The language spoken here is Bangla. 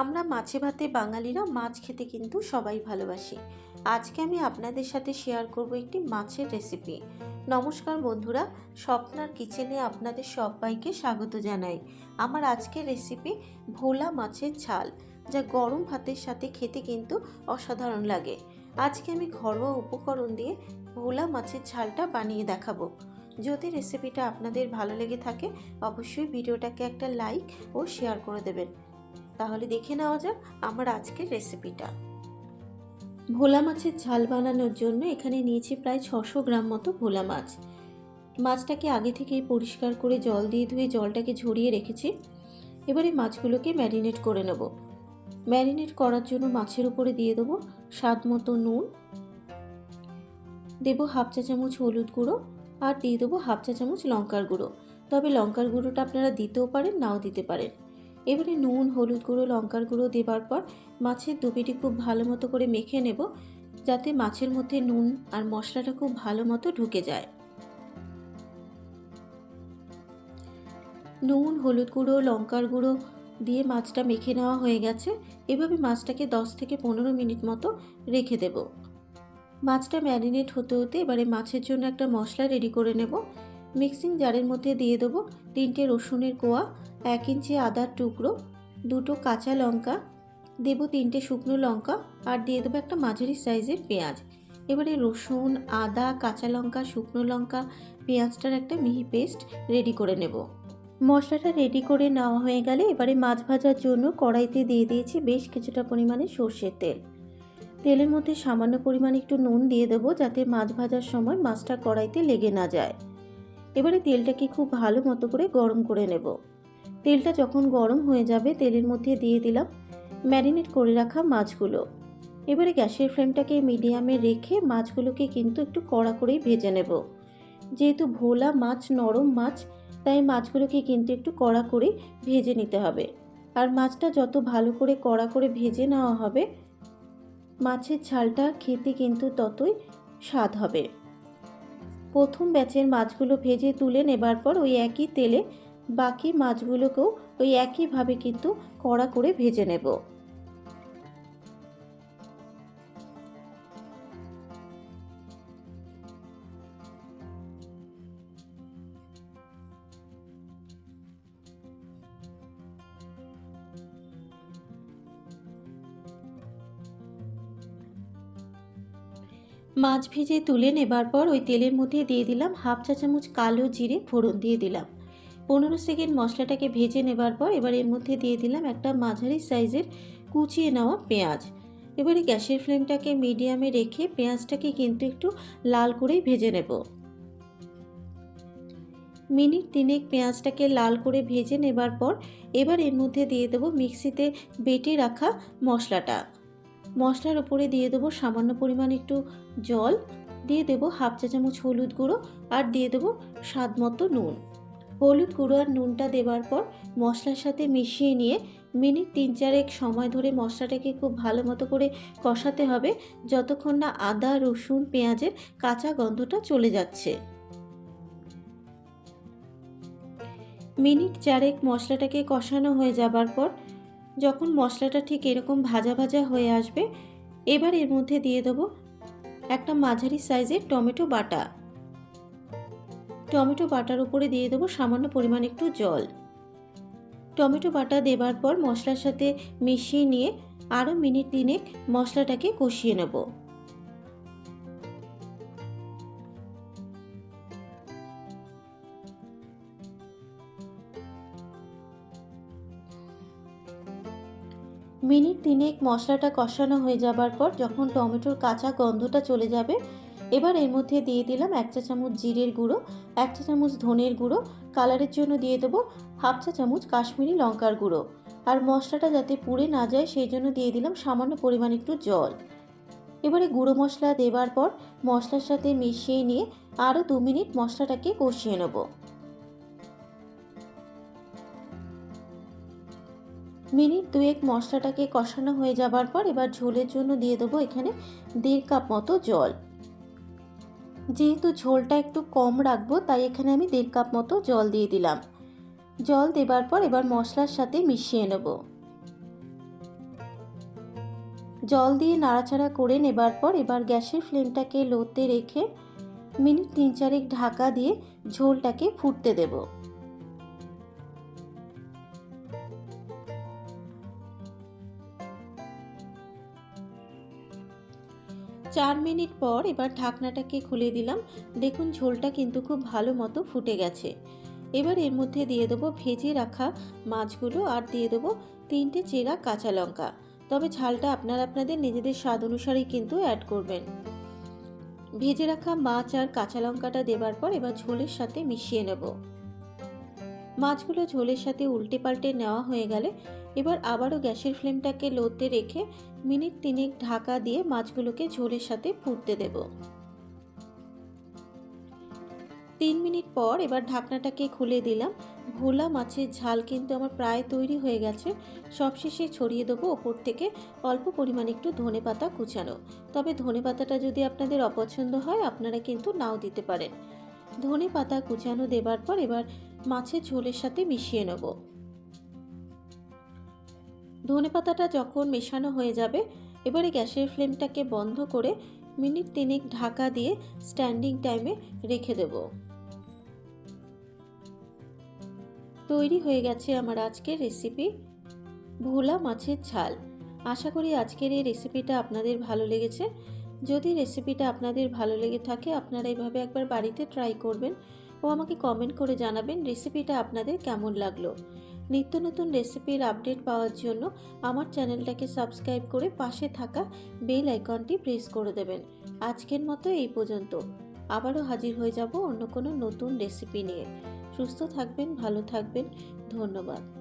আমরা মাছে ভাতে বাঙালিরা মাছ খেতে কিন্তু সবাই ভালোবাসি। আজকে আমি আপনাদের সাথে শেয়ার করব একটি মাছের রেসিপি নমস্কার বন্ধুরা, স্বপ্নার কিচেনে আপনাদের সবাইকে স্বাগত জানাই। আমার আজকের রেসিপি ভোলা মাছের ঝাল, যা গরম ভাতের সাথে খেতে কিন্তু অসাধারণ লাগে। আজকে আমি ঘরোয়া উপকরণ দিয়ে ভোলা মাছের ঝালটা বানিয়ে দেখাবো। যদি রেসিপিটা আপনাদের ভালো লেগে থাকে, অবশ্যই ভিডিওটাকে একটা লাইক ও শেয়ার করে দেবেন। তাহলে দেখে নেওয়া যাক আমার আজকের রেসিপিটা। ভোলা মাছের ঝাল বানানোর জন্য এখানে নিয়েছি প্রায় ছশো গ্রাম মতো ভোলা মাছ। মাছটাকে আগে থেকেই পরিষ্কার করে জল দিয়ে ধুয়ে জলটাকে ঝরিয়ে রেখেছি। এবারে মাছগুলোকে ম্যারিনেট করে নেব। ম্যারিনেট করার জন্য মাছের উপরে দিয়ে দেবো স্বাদ মতো নুন। দেবো হাফ চা চামচ হলুদ গুঁড়ো আর দিয়ে দেবো হাফ চা চামচ লঙ্কার গুঁড়ো। তবে লঙ্কার গুঁড়োটা আপনারা দিতেও পারেন, নাও দিতে পারেন। এবারে নুন, হলুদ গুঁড়ো, লঙ্কার গুঁড়ো দেবার পর মাছের দুপিটি খুব ভালো মতো করে মেখে নেব, যাতে মাছের মধ্যে নুন আর মশলাটা খুব ভালো মতো ঢুকে যায়। নুন, হলুদ গুঁড়ো, লঙ্কার গুঁড়ো দিয়ে মাছটা মেখে নেওয়া হয়ে গেছে। এভাবে মাছটাকে দশ থেকে পনেরো মিনিট মতো রেখে দেব। মাছটা ম্যারিনেট হতে হতে এবারে মাছের জন্য একটা মশলা রেডি করে নেব। মিক্সিং জারের মধ্যে দিয়ে দেবো তিনটে রসুনের কোয়া, এক ইঞ্চি আদার টুকরো, দুটো কাঁচা লঙ্কা, দেবো তিনটে শুকনো লঙ্কা আর দিয়ে দেবো একটা মাঝারি সাইজের পেঁয়াজ। এবারে রসুন, আদা, কাঁচা লঙ্কা, শুকনো লঙ্কা, পেঁয়াজটার একটা মিহি পেস্ট রেডি করে নেব। মশলাটা রেডি করে নেওয়া হয়ে গেলে এবারে মাছ ভাজার জন্য কড়াইতে দিয়ে দিয়েছি বেশ কিছুটা পরিমাণে সর্ষের তেল। তেলের মধ্যে সামান্য পরিমাণে একটু নুন দিয়ে দেবো যাতে মাছ ভাজার সময় মাছটা কড়াইতে লেগে না যায়। এবারে তেলটাকে খুব ভালো মতো করে গরম করে নেব। তেলটা যখন গরম হয়ে যাবে, তেলের মধ্যে দিয়ে দিলাম ম্যারিনেট করে রাখা মাছগুলো। এবারে গ্যাসের ফ্লেমটাকে মিডিয়ামে রেখে মাছগুলোকে কিন্তু একটু কড়া করেই ভেজে নেব। যেহেতু ভোলা মাছ, নরম মাছ, তাই মাছগুলোকে কিন্তু একটু কড়া করে ভেজে নিতে হবে। আর মাছটা যত ভালো করে কড়া করে ভেজে নেওয়া হবে, মাছের ঝালটা খেতে কিন্তু ততই স্বাদ হবে। প্রথম ব্যাচের মাছগুলো ভেজে তুলে নেবার পর ওই একই তেলে বাকি মাছগুলোকেও ওই একইভাবে কিন্তু কড়া করে ভেজে নেব। মাছ ভেজে তুলে নেবার পর ওই তেলের মধ্যে দিয়ে দিলাম হাফ চা চামচ কালো জিরে ফোড়ন দিয়ে দিলাম। পনেরো সেকেন্ড মশলাটাকে ভেজে নেবার পর এবার এর মধ্যে দিয়ে দিলাম একটা মাঝারি সাইজের কুচিয়ে নেওয়া পেঁয়াজ। এবারে গ্যাসের ফ্লেমটাকে মিডিয়ামে রেখে পেঁয়াজটাকে কিন্তু একটু লাল করেই ভেজে নেব। মিনিট তিনেক পেঁয়াজটাকে লাল করে ভেজে নেবার পর এবার এর মধ্যে দিয়ে দেবো মিক্সিতে বেটে রাখা মশলাটা। মশলার উপরে দিয়ে দেবো সামান্য পরিমাণ একটু জল, দিয়ে দেবো হাফ চা চামচ হলুদ গুঁড়ো আর দিয়ে দেবো স্বাদ মতো নুন। হলুদ গুঁড়ো আর নুনটা দেওয়ার পর মশলার সাথে মিশিয়ে নিয়ে মিনিট তিন চারেক সময় ধরে মশলাটাকে খুব ভালো মতো করে কষাতে হবে যতক্ষণ না আদা, রসুন, পেঁয়াজের কাঁচা গন্ধটা চলে যাচ্ছে। মিনিট চারেক মশলাটাকে কষানো হয়ে যাবার পর যখন মশলাটা ঠিক এরকম ভাজা ভাজা হয়ে আসবে, এবার এর মধ্যে দিয়ে দেবো একটা মাঝারি সাইজের টমেটো বাটা। টমেটো বাটার উপরে দিয়ে দেবো সামান্য পরিমাণ একটু জল। টমেটো বাটা দেবার পর মশলার সাথে মিশিয়ে নিয়ে আরও মিনিট তিনেক মশলাটাকে কষিয়ে নেব। মিনিট তিনেক মশলাটা কষানো হয়ে যাবার পর যখন টমেটোর কাঁচা গন্ধটা চলে যাবে, এবার এর মধ্যে দিয়ে দিলাম এক চা চামচ জিরের গুঁড়ো, এক চা চামচ ধনের গুঁড়ো, কালারের জন্য দিয়ে দেবো হাফ চা চামচ কাশ্মীরি লঙ্কার গুঁড়ো। আর মশলাটা যাতে পুড়ে না যায় সেই জন্য দিয়ে দিলাম সামান্য পরিমাণ একটু জল। এবারে গুঁড়ো মশলা দেবার পর মশলার সাথে মিশিয়ে নিয়ে আরও দু মিনিট মশলাটাকে কষিয়ে নেব। মিনিট দুয়েক মশলাটাকে কষানো হয়ে যাবার পর এবার ঝোলের জন্য দিয়ে দেবো এখানে দেড় কাপ মতো জল। যেহেতু ঝোলটা একটু কম রাখব, তাই এখানে আমি দেড় কাপ মতো জল দিয়ে দিলাম। জল দেবার পর এবার মশলার সাথে মিশিয়ে নেব। জল দিয়ে নাড়াচাড়া করে নেবার পর এবার গ্যাসের ফ্লেমটাকে লোতে রেখে মিনিট তিন চারেক ঢাকা দিয়ে ঝোলটাকে ফুটতে দেব। চার মিনিট পর এবার ঢাকনাটাকে খুলে দিলাম। দেখুন, ঝোলটা কিন্তু খুব ভালো মতো ফুটে গেছে। এবার এর মধ্যে দিয়ে দেবো ভেজে রাখা মাছগুলো আর দিয়ে দেবো তিনটে চেরা কাঁচা লঙ্কা। তবে ঝালটা আপনারা আপনাদের নিজেদের স্বাদ অনুসারেই কিন্তু অ্যাড করবেন। ভেজে রাখা মাছ আর কাঁচা লঙ্কাটা দেবার পর এবার ঝোলের সাথে মিশিয়ে নেব। মাছগুলো ঝোলের সাথে উল্টে পাল্টে নেওয়া হয়ে গেলে এবার আবারও গ্যাসের ফ্লেমটাকে লোতে রেখে মিনিট তিনেক ঢাকা দিয়ে মাছগুলোকে ঝোলের সাথে ফুটতে দেব। তিন মিনিট পর এবার ঢাকনাটাকে খুলে দিলাম। ভোলা মাছের ঝাল কিন্তু আমার প্রায় তৈরি হয়ে গেছে। সবশেষে ছড়িয়ে দেবো ওপর থেকে অল্প পরিমাণে একটু ধনে পাতা কুচানো। তবে ধনে পাতাটা যদি আপনাদের অপছন্দ হয়, আপনারা কিন্তু নাও দিতে পারেন। ধনে পাতা কুচানো দেবার পর এবার মাছের ঝোলের সাথে মিশিয়ে নেব। ধনে পাতাটা যখন মেশানো হয়ে যাবে, এবারে গ্যাসের ফ্লেমটাকে বন্ধ করে মিনিট তিনেক ঢাকা দিয়ে স্ট্যান্ডিং টাইমে রেখে দেব। তৈরি হয়ে গেছে আমার আজকের রেসিপি, ভোলা মাছের ঝাল। আশা করি আজকের এই রেসিপিটা আপনাদের ভালো লেগেছে। যদি রেসিপিটা আপনাদের ভালো লেগে থাকে, আপনারা এভাবে একবার বাড়িতে ট্রাই করবেন ও আমাকে কমেন্ট করে জানাবেন রেসিপিটা আপনাদের কেমন লাগল। নিত্য নতুন রেসিপির আপডেট পাওয়ার জন্য আমার চ্যানেলটাকে সাবস্ক্রাইব করে পাশে থাকা বেল আইকনটি প্রেস করে দেবেন। আজকের মতো এই পর্যন্ত। আবারও হাজির হয়ে যাব অন্য কোনো নতুন রেসিপি নিয়ে। সুস্থ থাকবেন, ভালো থাকবেন। ধন্যবাদ।